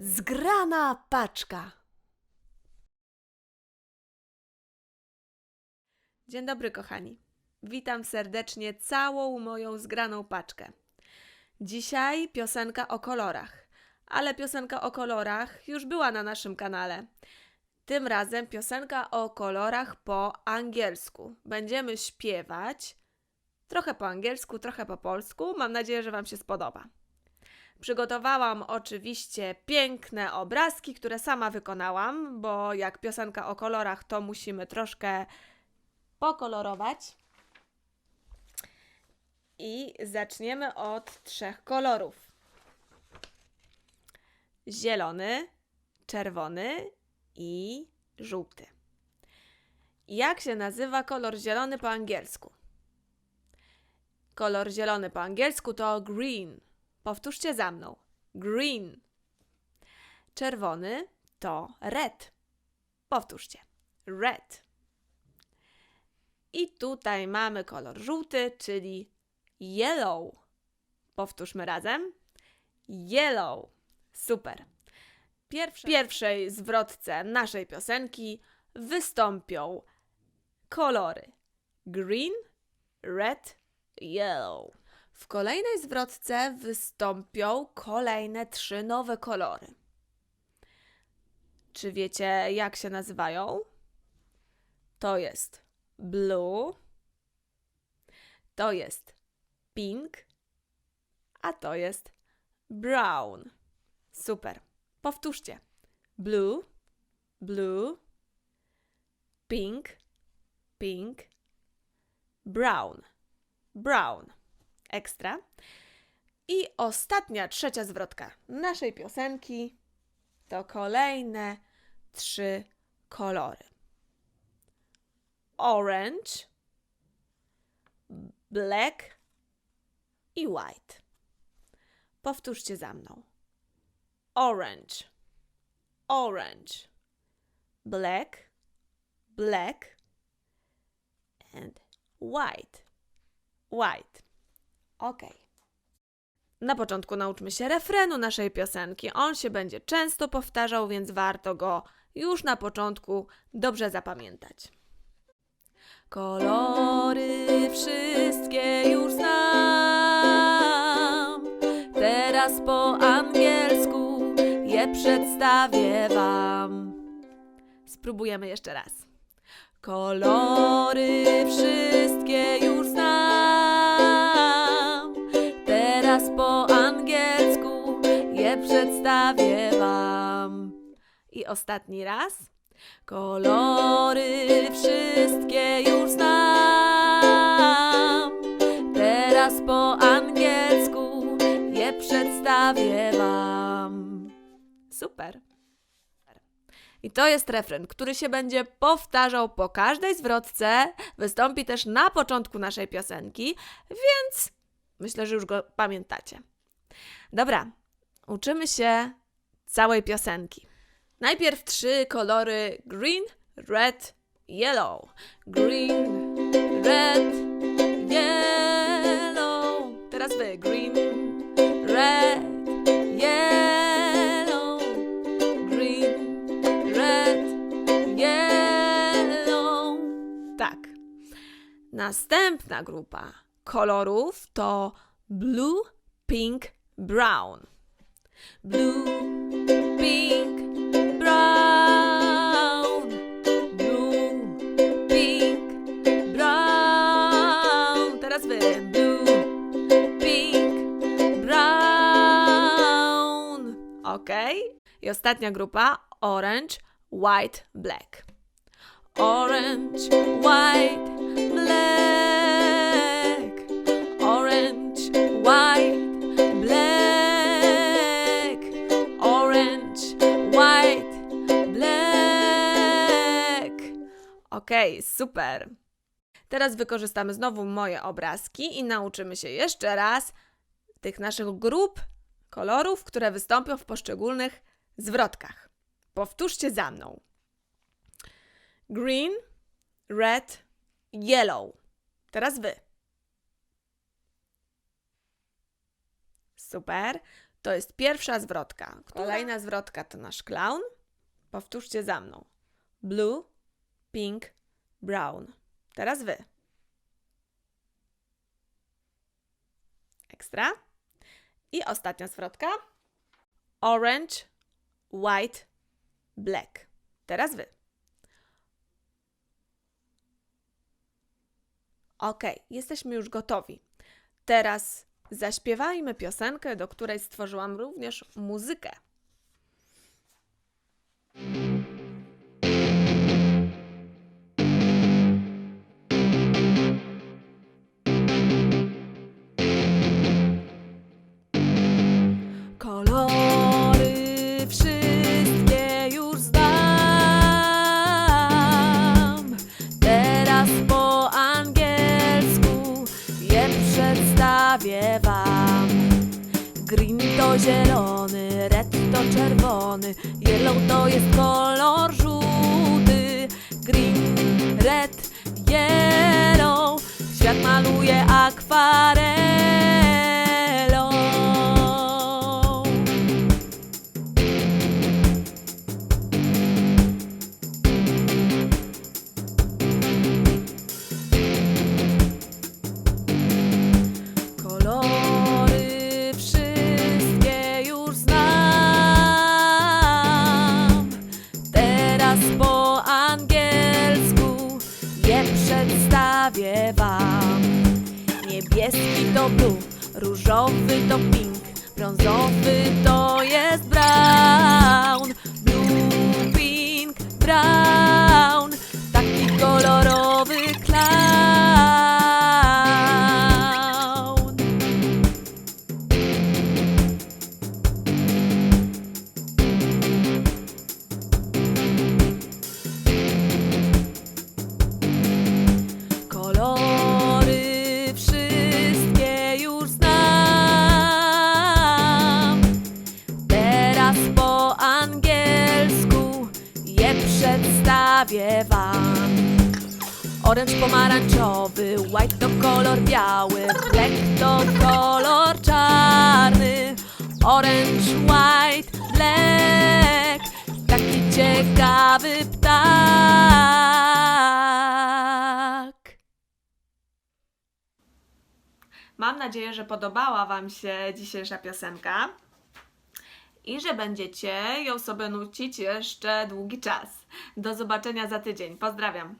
Zgrana paczka. Dzień dobry, kochani. Witam serdecznie całą moją zgraną paczkę. Dzisiaj piosenka o kolorach, ale piosenka o kolorach już była na naszym kanale. Tym razem piosenka o kolorach po angielsku. Będziemy śpiewać trochę po angielsku, trochę po polsku. Mam nadzieję, że Wam się spodoba. Przygotowałam oczywiście piękne obrazki, które sama wykonałam, bo jak piosenka o kolorach, to musimy troszkę pokolorować. I zaczniemy od trzech kolorów: zielony, czerwony i żółty. Jak się nazywa kolor zielony po angielsku? Kolor zielony po angielsku to green. Powtórzcie za mną. Green. Czerwony to red. Powtórzcie. Red. I tutaj mamy kolor żółty, czyli yellow. Powtórzmy razem. Yellow. Super. Pierwsze, w pierwszej zwrotce naszej piosenki wystąpią kolory green, red, yellow. W kolejnej zwrotce wystąpią kolejne trzy nowe kolory. Czy wiecie, jak się nazywają? To jest blue, to jest pink, a to jest brown. Super. Powtórzcie. Blue, blue, pink, pink, brown, brown. Ekstra. I ostatnia, trzecia zwrotka naszej piosenki to kolejne trzy kolory. Orange, black i white. Powtórzcie za mną. Orange, orange, black, black and white, white. Ok. Na początku nauczmy się refrenu naszej piosenki. On się będzie często powtarzał, więc warto go już na początku dobrze zapamiętać. Kolory wszystkie już znam. Teraz po angielsku je przedstawię Wam. Spróbujemy jeszcze raz. Kolory ostatni raz. Kolory wszystkie już znam. Teraz po angielsku je przedstawię Wam. Super. I to jest refren, który się będzie powtarzał po każdej zwrotce, wystąpi też na początku naszej piosenki, więc myślę, że już go pamiętacie. Dobra, uczymy się całej piosenki. Najpierw trzy kolory green, red, yellow. Green, red, yellow. Teraz wy. Green, red, yellow. Green, red, yellow. Tak. Następna grupa kolorów to blue, pink, brown. Blue, pink, Ok. I ostatnia grupa orange, white, black. Orange, white, black. Orange, white, black. Orange, white, black. Okej, super. Teraz wykorzystamy znowu moje obrazki i nauczymy się jeszcze raz tych naszych grup kolorów, które wystąpią w poszczególnych zwrotkach. Powtórzcie za mną. Green, red, yellow. Teraz wy. Super. To jest pierwsza zwrotka. Kolejna zwrotka to nasz clown. Powtórzcie za mną. Blue, pink, brown. Teraz wy. Ekstra. I ostatnia zwrotka. Orange, white, black. Teraz wy. Ok, jesteśmy już gotowi. Teraz zaśpiewajmy piosenkę, do której stworzyłam również muzykę. Kolory wszystkie już znam. Teraz po angielsku je przedstawię wam. Green to zielony, red to czerwony, yellow to jest kolor żółty. Green, red, yellow, świat maluje akwarelą. Brown, taki kolorowy przedstawię wam. Oranż pomarańczowy, white to kolor biały, black to kolor czarny. Orange, white, black, taki ciekawy ptak. Mam nadzieję, że podobała Wam się dzisiejsza piosenka i że będziecie ją sobie nucić jeszcze długi czas. Do zobaczenia za tydzień. Pozdrawiam.